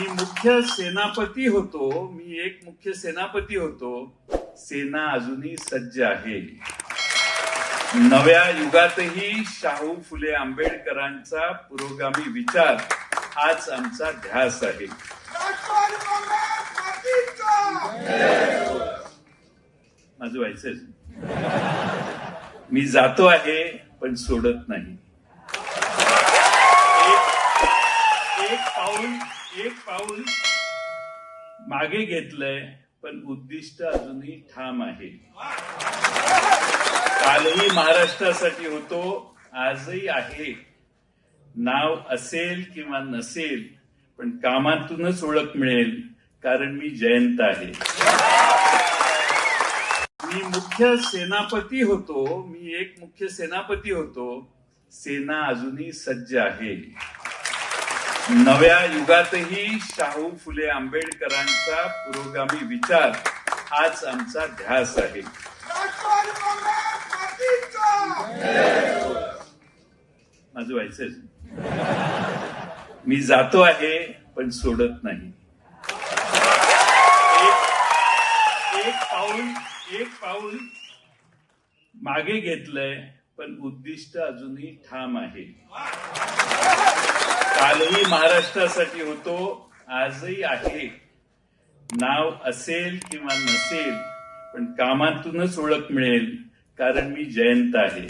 मी मुख्य सेनापती होतो मी एक मुख्य सेनापती होतो. सेना अजूनही सज्ज आहे. नव्या युगातही शाहू फुले आंबेडकरांचा पुरोगामी विचार हाच आमचा ध्यास आहे. माझं व्हायचं मी जातो आहे पण सोडत नाही एक एक पाऊल एक पाऊल मागे घेतलंय पण उद्दिष्ट अजूनही ठाम आहे. कालही महाराष्ट्रासाठी होतो आजही आहे. नाव असेल किंवा नसेल पण कामातूनच ओळख मिळेल कारण मी जयंत आहे. मी मुख्य सेनापती होतो मी एक मुख्य सेनापती होतो. सेना अजूनही सज्ज आहे. नव्या युगातही शाहू फुले आंबेडकरांचा पुरोगामी विचार हाच आमचा ध्यास आहे. माझं व्हायचंच मी जातो आहे पण सोडत नाही. एक एक पाऊल एक पाऊल मागे घेतलंय पण उद्दिष्ट अजूनही ठाम आहे. कालही महाराष्ट्रासाठी होतो आजही आहे. नाव असेल किंवा नसेल पण कामातूनच ओळख मिळेल कारण मी जयंत आहे.